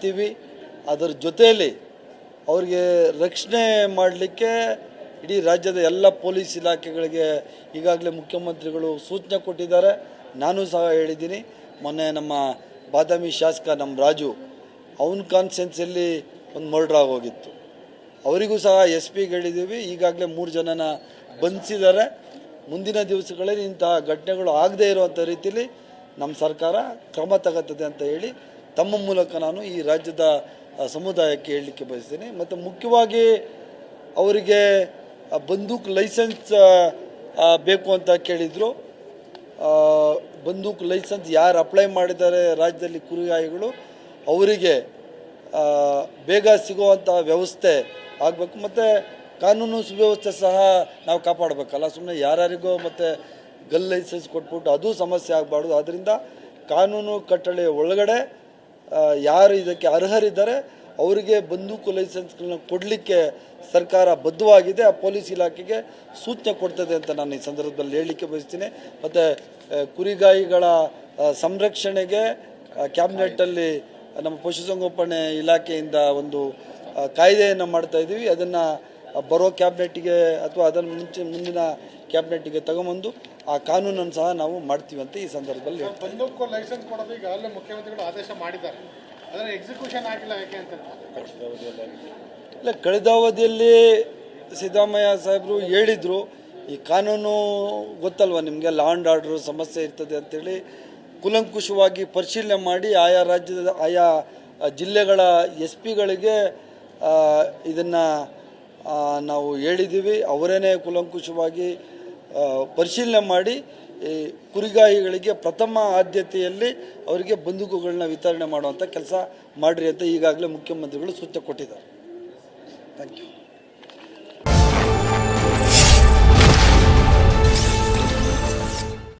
ಮಾಡ್ತೀವಿ. ಅದರ ಜೊತೆಯಲ್ಲಿ ಅವ್ರಿಗೆ ರಕ್ಷಣೆ ಮಾಡಲಿಕ್ಕೆ ಇಡೀ ರಾಜ್ಯದ ಎಲ್ಲ ಪೊಲೀಸ್ ಇಲಾಖೆಗಳಿಗೆ ಈಗಾಗಲೇ ಮುಖ್ಯಮಂತ್ರಿಗಳು ಸೂಚನೆ ಕೊಟ್ಟಿದ್ದಾರೆ. ನಾನು ಸಹ ಹೇಳಿದ್ದೀನಿ. ಮೊನ್ನೆ ನಮ್ಮ ಬಾದಾಮಿ ಶಾಸಕ ನಮ್ಮ ರಾಜು ಅವನ ಕಾನ್ಸೆನ್ಸಲ್ಲಿ ಒಂದು ಮರ್ಡ್ರ್ ಆಗೋಗಿತ್ತು. ಅವರಿಗೂ ಸಹ ಎಸ್ ಪಿಗೆ ಹೇಳಿದ್ದೀವಿ ಈಗಾಗಲೇ ಮೂರು ಜನನ ಬಂಧಿಸಿದ್ದಾರೆ. ಮುಂದಿನ ದಿವಸಗಳಲ್ಲಿ ಇಂತಹ ಘಟನೆಗಳು ಆಗದೇ ಇರುವಂಥ ರೀತಿಯಲ್ಲಿ ನಮ್ಮ ಸರ್ಕಾರ ಕ್ರಮ ತಗತ್ತದೆ ಅಂತ ಹೇಳಿ ತಮ್ಮ ಮೂಲಕ ನಾನು ಈ ರಾಜ್ಯದ ಸಮುದಾಯಕ್ಕೆ ಹೇಳಲಿಕ್ಕೆ ಬಯಸ್ತೇನೆ. ಮತ್ತು ಮುಖ್ಯವಾಗಿ ಅವರಿಗೆ ಬಂದೂಕ್ ಲೈಸೆನ್ಸ್ ಬೇಕು ಅಂತ ಕೇಳಿದರು. ಬಂದೂಕ್ ಲೈಸೆನ್ಸ್ ಯಾರು ಅಪ್ಲೈ ಮಾಡಿದ್ದಾರೆ ರಾಜ್ಯದಲ್ಲಿ ಕುರಿಗಾಯಿಗಳು, ಅವರಿಗೆ ಬೇಗ ಸಿಗುವಂಥ ವ್ಯವಸ್ಥೆ ಆಗಬೇಕು. ಮತ್ತು ಕಾನೂನು ಸುವ್ಯವಸ್ಥೆ ಸಹ ನಾವು ಕಾಪಾಡಬೇಕಲ್ಲ. ಸುಮ್ಮನೆ ಯಾರ್ಯಾರಿಗೋ ಮತ್ತು ಗಲ್ ಲೈಸೆನ್ಸ್ ಕೊಟ್ಬಿಟ್ಟು ಅದು ಸಮಸ್ಯೆ ಆಗಬಾರ್ದು. ಆದ್ದರಿಂದ ಕಾನೂನು ಕಟ್ಟಳೆಯ ಒಳಗಡೆ ಯಾರು ಇದಕ್ಕೆ ಅರ್ಹರಿದ್ದಾರೆ, ಅವರಿಗೆ ಬಂದೂಕು ಲೈಸೆನ್ಸ್ಗಳನ್ನ ಕೊಡಲಿಕ್ಕೆ ಸರ್ಕಾರ ಬದ್ಧವಾಗಿದೆ, ಆ ಪೊಲೀಸ್ ಇಲಾಖೆಗೆ ಸೂಚನೆ ಕೊಡ್ತದೆ ಅಂತ ನಾನು ಈ ಸಂದರ್ಭದಲ್ಲಿ ಹೇಳಲಿಕ್ಕೆ ಬಯಸ್ತೀನಿ. ಮತ್ತು ಕುರಿಗಾಯಿಗಳ ಸಂರಕ್ಷಣೆಗೆ ಕ್ಯಾಬಿನೆಟ್ಟಲ್ಲಿ ನಮ್ಮ ಪಶುಸಂಗೋಪಣೆ ಇಲಾಖೆಯಿಂದ ಒಂದು ಕಾಯ್ದೆಯನ್ನು ಮಾಡ್ತಾ ಇದ್ದೀವಿ ಅದನ್ನು ಬರೋ ಕ್ಯಾಬಿನೆಟ್ಗೆ ಅಥವಾ ಅದನ್ನು ಮುಂಚೆ ಮುಂದಿನ ಕ್ಯಾಬಿನೆಟ್ಗೆ ತಗೊಂಬಂದು ಆ ಕಾನೂನನ್ನು ಸಹ ನಾವು ಮಾಡ್ತೀವಿ ಅಂತ ಈ ಸಂದರ್ಭದಲ್ಲಿ. ಬಂದೂಕು ಲೈಸೆನ್ಸ್ ಕೊಡೋದು ಈಗಾಗಲೇ ಮುಖ್ಯಮಂತ್ರಿಗಳು ಆದೇಶ ಮಾಡಿದ್ದಾರೆ. ಆದರೆ ಎಕ್ಸಿಕ್ಯೂಷನ್ ಆಗಿಲ್ಲ ಯಾಕೆ ಅಂತ ಇಲ್ಲ ಕಳೆದ ಅವಧಿಯಲ್ಲಿ ಸಿದ್ದರಾಮಯ್ಯ ಸಾಹೇಬರು ಹೇಳಿದರು ಈ ಕಾನೂನು ಗೊತ್ತಲ್ವ ನಿಮಗೆ? ಲಾ ಆ್ಯಂಡ್ ಆರ್ಡ್ರು ಸಮಸ್ಯೆ ಇರ್ತದೆ ಅಂತೇಳಿ ಕುಲಂಕುಷವಾಗಿ ಪರಿಶೀಲನೆ ಮಾಡಿ ಆಯಾ ರಾಜ್ಯದ ಆಯಾ ಜಿಲ್ಲೆಗಳ ಎಸ್ ಪಿಗಳಿಗೆ ಇದನ್ನು ನಾವು ಹೇಳಿದ್ದೀವಿ, ಅವರೇನೇ ಕುಲಂಕುಷವಾಗಿ ಪರಿಶೀಲನೆ ಮಾಡಿ, ಈ ಕುರಿಗಾಯಿಗಳಿಗೆ ಪ್ರಥಮ ಆದ್ಯತೆಯಲ್ಲಿ ಅವರಿಗೆ ಬಂದೂಕುಗಳನ್ನ ವಿತರಣೆ ಮಾಡುವಂಥ ಕೆಲಸ ಮಾಡಿರಿ ಅಂತ ಈಗಾಗಲೇ ಮುಖ್ಯಮಂತ್ರಿಗಳು ಸೂಚನೆ ಕೊಟ್ಟಿದ್ದಾರೆ. Thank you